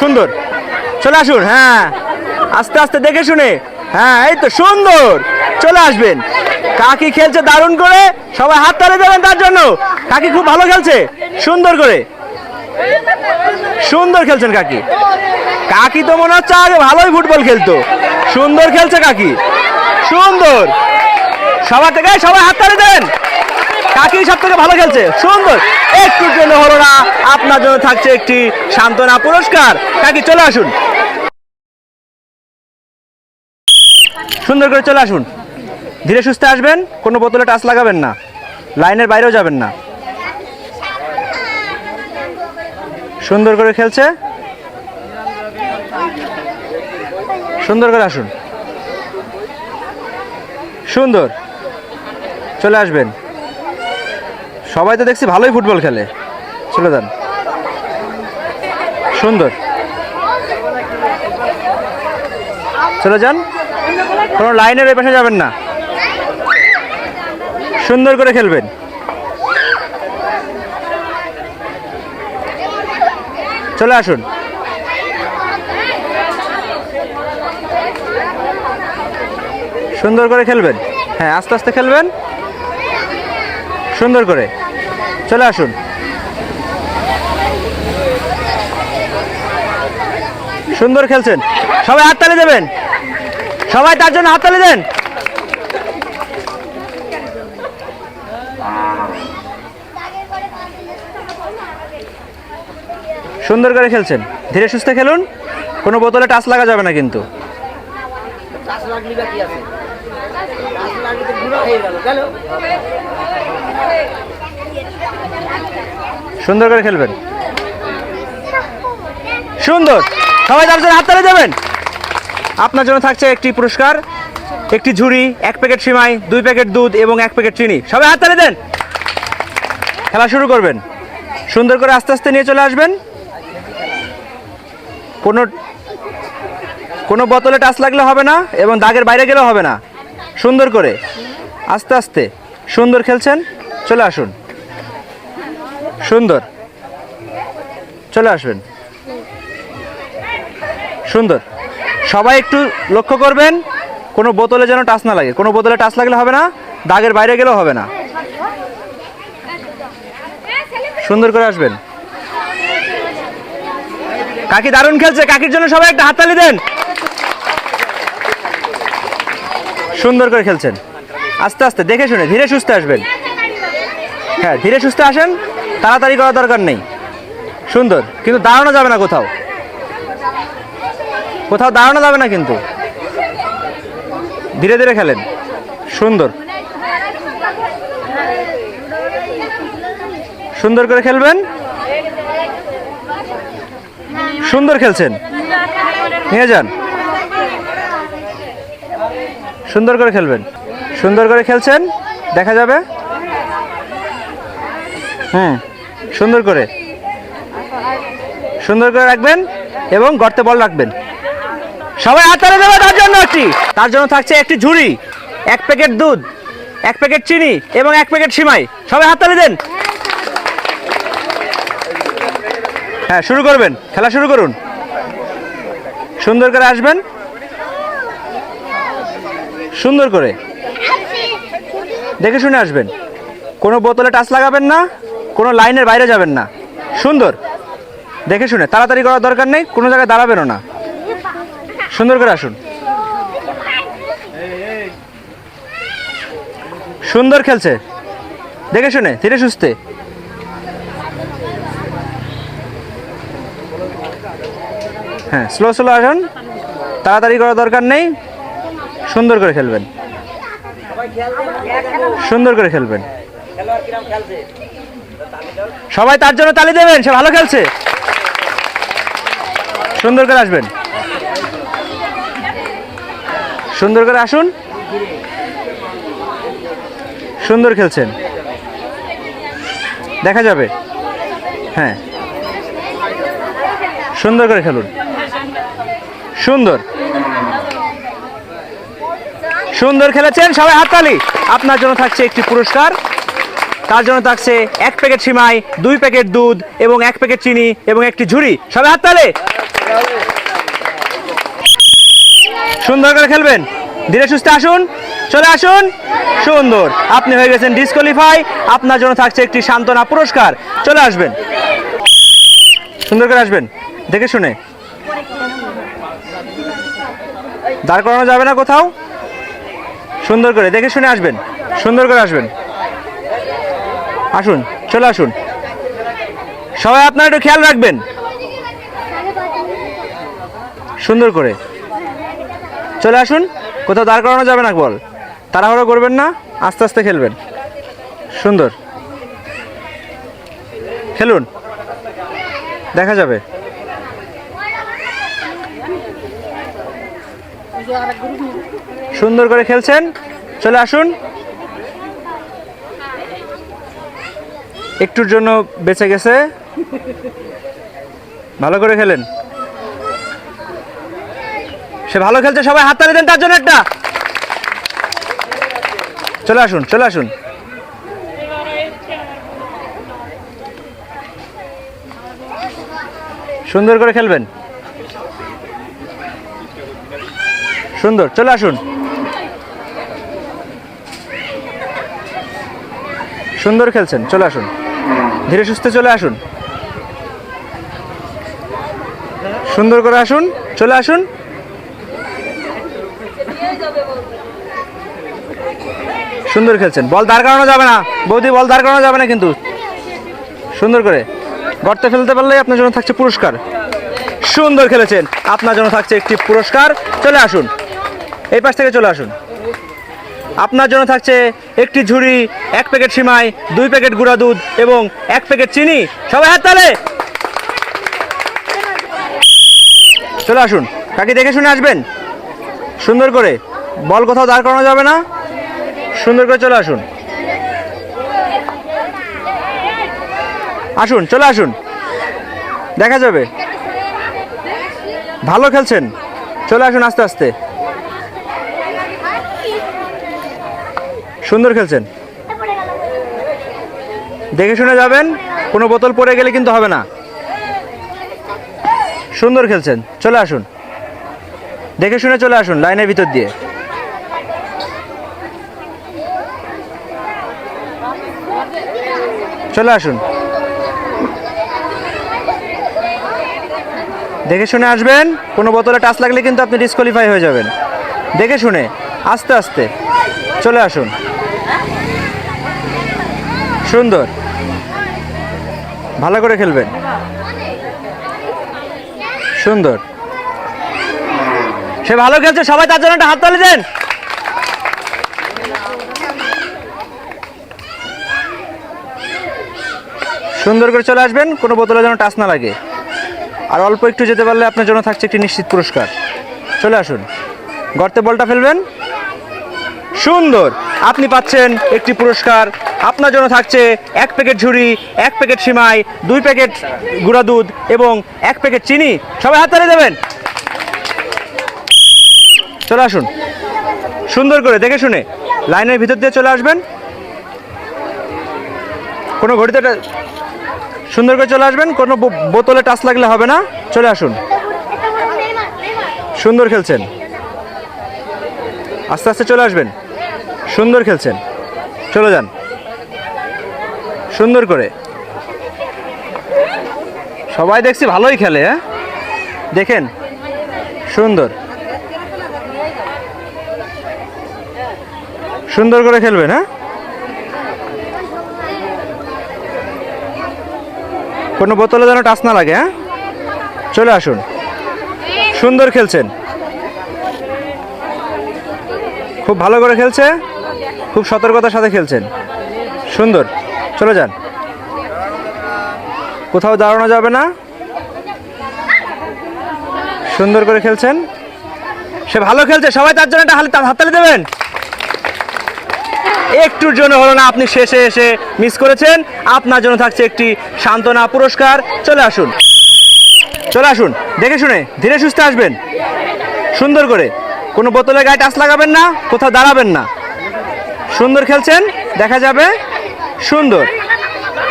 সুন্দর। চলে আসুন হ্যাঁ। আস্তে আস্তে দেখে শুনে। হ্যাঁ এই তো সুন্দর। চলে আসবেন। কাকি খেলছে দারুণ করে। সবাই হাত তালে দেবেন তার জন্য। কাকি খুব ভালো খেলছে। সুন্দর করে। সুন্দর খেলছেন কাকি। কাকি তো মনে হচ্ছে আগে ভালোই ফুটবল খেলতো। সুন্দর খেলছে কাকি। সুন্দর। সবার থেকে সবাই হাত তালে দেন। কাকি সব থেকে ভালো খেলছে? সুন্দর। একটু জন্য হলো না। আপনার জন্য থাকছে একটি সান্ত্বনা পুরস্কার। কাকি, চলে আসুন। সুন্দর করে চলে আসুন। ধীরে সুস্থে আসবেন, কোনো বোতলে টাচ লাগাবেন না। লাইনের বাইরেও যাবেন না। সুন্দর করে খেলছে। সুন্দর করে আসুন। সুন্দর। চলে আসবেন। সবাই তো দেখছি ভালোই ফুটবল খেলে। চলে যান। সুন্দর। চলে যান। কোনো লাইনের ওই পাশে যাবেন না। সুন্দর করে খেলবেন। চলে আসুন। সুন্দর করে খেলবেন। হ্যাঁ আস্তে আস্তে খেলবেন। সুন্দর করে। চলে আসুন। সুন্দর খেলছেন। সবাই হাততালি দেবেন। সবাই তার জন্য হাততালি দেন। সুন্দর করে খেলছেন। ধীরে সুস্থে খেলুন। কোনো বোতলে টাচ লাগা যাবে না কিন্তু। বা কি আছে? সুন্দর করে খেলবেন। সুন্দর। সবাই তার জন্য হাততালি দেবেন। আপনার জন্য থাকছে একটি পুরস্কার, একটি ঝুড়ি, এক প্যাকেট সিমাই, দুই প্যাকেট দুধ এবং এক প্যাকেট চিনি। সবাই হাততালি দেন। খেলা শুরু করবেন। সুন্দর করে আস্তে আস্তে নিয়ে চলে আসবেন। কোনো কোনো বোতলে টাচ লাগলে হবে না এবং দাগের বাইরে গেলেও হবে না। সুন্দর করে। আস্তে আস্তে। সুন্দর খেলছেন? চলে আসুন। সুন্দর। চলে আসবেন। সুন্দর। সবাই একটু লক্ষ্য করবেন, কোনো বোতলে যেন টাচ না লাগে। কোনো বোতলে টাচ লাগলে হবে না, দাগের বাইরে গেলেও হবে না। সুন্দর করে আসবেন। কাকি দারুণ খেলছে। কাকির জন্য সবাই একটা হাততালি দেন। সুন্দর করে খেলছেন। আস্তে আস্তে, দেখে শুনে, ধীরে সুস্থে আসবেন। হ্যাঁ ধীরে সুস্থে আসেন, তাড়াতাড়ি করার দরকার নেই। সুন্দর, কিন্তু দাঁড়ানো যাবে না কোথাও। কোথাও দাঁড়ানো যাবে না কিন্তু। ধীরে ধীরে খেলেন। সুন্দর। সুন্দর করে খেলবেন। সুন্দর খেলছেন। নিয়ে যান। সুন্দর করে খেলবেন। সুন্দর করে খেলছেন? দেখা যাবে? হুম, সুন্দর করে। সুন্দর করে রাখবেন এবং গর্তে বল রাখবেন। সবাই হাতারে দেবে, তার জন্য একটি। তার জন্য থাকছে একটি ঝুড়ি, এক প্যাকেট দুধ, এক প্যাকেট চিনি এবং এক প্যাকেট সিমাই। সবাই হাততালি দেন। হ্যাঁ শুরু করবেন। খেলা শুরু করুন। সুন্দর করে আসবেন। সুন্দর করে। দেখে শুনে আসবেন। কোনো বোতলে টাচ লাগাবেন না, কোনো লাইনের বাইরে যাবেন না। সুন্দর। দেখে শুনে, তাড়াতাড়ি করার দরকার নেই, কোনো জায়গায় দাঁড়াবেনও না। সুন্দর করে আসুন। সুন্দর খেলছে। দেখে শুনে, ধীরে সুস্থে। হ্যাঁ স্লো স্লো আসুন। তাড়াতাড়ি করার দরকার নেই। সুন্দর করে খেলবেন। সুন্দর করে খেলবেন। সবাই তার জন্য তালি দেবেন, সে ভালো খেলছে। সুন্দর করে আসবেন। সুন্দর করে আসুন। সুন্দর খেলছেন। দেখা যাবে। হ্যাঁ। সুন্দর করে খেলুন। সুন্দর। সুন্দর খেলেছেন সবাই হাততালি। আপনার জন্য থাকছে একটি পুরস্কার। তার জন্য থাকছে এক প্যাকেট সিমাই, দুই প্যাকেট দুধ এবং এক প্যাকেট চিনি এবং একটি ঝুড়ি। সবাই হাততালি। সুন্দর করে খেলবেন। ধীরে সুস্থে আসুন। চলে আসুন। সুন্দর। আপনি হয়ে গেছেন ডিসকোয়ালিফাই। আপনার জন্য থাকছে একটি সান্ত্বনা পুরস্কার। চলে আসবেন। সুন্দর করে আসবেন। দেখে শুনে। দাঁড় করানো যাবে না কোথাও। সুন্দর করে, দেখে শুনে আসবেন, সুন্দর করে আসবেন। আসুন, চলে আসুন। সবাই আপনার একটু খেয়াল রাখবেন। সুন্দর করে। চলে আসুন, কোথাও দাঁড় করানো যাবে না, বল। তাড়াহুড়ো করবেন না, আস্তে আস্তে খেলবেন। সুন্দর। খেলুন। দেখা যাবে। সুন্দর করে খেলছেন। চলে আসুন। একটুর জন্য বেঁচে গেছে। ভালো করে খেলেন। সে ভালো খেলছে, সবাই হাততালি দেন তার জন্য একটা। চলে আসুন চলে আসুন। সুন্দর করে খেলবেন। সুন্দর, চলে আসুন। সুন্দর খেলছেন, চলে আসুন। ধীরে সুস্থে চলে আসুন। সুন্দর করে আসুন, চলে আসুন। সুন্দর খেলছেন, বল দাঁড় করানো যাবে না। বৌদি, বল দাঁড় করানো যাবে না কিন্তু। সুন্দর করে। গর্তে ফেলতে পারলেই আপনার জন্য থাকছে পুরস্কার। সুন্দর খেলেছেন, আপনার জন্য থাকছে একটি পুরস্কার। চলে আসুন। এই পাশ থেকে চলে আসুন। আপনার জন্য থাকছে একটি ঝুড়ি, এক প্যাকেট সিমাই, দুই প্যাকেট গুঁড়া দুধ এবং এক প্যাকেট চিনি। সবাই হাত তালে! চলে আসুন। কাকি, দেখে শুনে আসবেন? সুন্দর করে। বল কোথাও দাঁড় করানো যাবে না? সুন্দর করে চলে আসুন। আসুন, চলে আসুন। দেখা যাবে। ভালো খেলছেন। চলে আসুন আস্তে আস্তে। সুন্দর খেলছেন। দেখে শুনে যাবেন, কোনো বোতল পড়ে গেলে কিন্তু হবে না। সুন্দর খেলছেন, চলে আসুন। দেখে শুনে চলে আসুন লাইনের ভিতর দিয়ে। চলে আসুন। দেখে শুনে আসবেন, কোনো বোতলে টাচ লাগলে কিন্তু আপনি ডিসকোয়ালিফাই হয়ে যাবেন। দেখে শুনে, আস্তে আস্তে, চলে আসুন। সুন্দর। ভালো করে খেলবেন সুন্দর। সে ভালো খেলছে, সবাই তার জন্য একটা হাততালি দেন। সুন্দর করে চলে আসবেন, কোনো বোতলে যেন টাচ না লাগে। আর অল্প একটু যেতে পারলে আপনার জন্য থাকছে একটি নিশ্চিত পুরস্কার। চলে আসুন। গর্তে বলটা ফেলবেন। সুন্দর। আপনি পাচ্ছেন একটি পুরস্কার। আপনার জন্য থাকছে এক প্যাকেট ঝুড়ি, এক প্যাকেট সিমাই, দুই প্যাকেট গুঁড়া দুধ এবং এক প্যাকেট চিনি। সবাই হাত তালি দেবেন। চলে আসুন। সুন্দর করে দেখে শুনে লাইনের ভিতর দিয়ে চলে আসবেন। কোনো ঘড়িতে সুন্দর করে চলে আসবেন। কোনো বোতলে টাচ লাগলে হবে না। চলে আসুন। সুন্দর খেলছেন। আস্তে আস্তে চলে আসবেন। সুন্দর খেলছেন। চলে যান। সুন্দর করে। সবাই দেখছি ভালোই খেলে হ্যাঁ? দেখেন, সুন্দর। সুন্দর করে খেলবেন হ্যাঁ? কোনো বোতলে যেন টাচ না লাগে হ্যাঁ? চলে আসুন। সুন্দর খেলছেন। খুব ভালো করে খেলছে। খুব সতর্কতার সাথে খেলছেন। সুন্দর। চলে যান। কোথাও দাঁড়ানো যাবে না। সুন্দর করে খেলছেন। সে ভালো খেলছে। সবাই তার জন্য একটা হালি হাততালি দেবেন। একটুর জন্য হলো না, আপনি শেষে এসে মিস করেছেন। আপনার জন্য থাকছে একটি সান্ত্বনা পুরস্কার। চলে আসুন। চলে আসুন। দেখে শুনে, ধীরে সুস্থে আসবেন। সুন্দর করে। কোনো বোতলে গায়ে টাচ লাগাবেন না, কোথাও দাঁড়াবেন না। সুন্দর খেলছেন, দেখা যাবে, সুন্দর।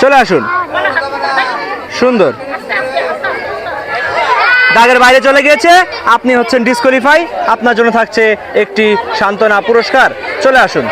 চলে আসুন। সুন্দর। দাগের বাইরে চলে গিয়েছে, আপনি হচ্ছেন ডিসকোয়ালিফাই, আপনার জন্য থাকছে একটি সান্ত্বনা পুরস্কার। চলে আসুন।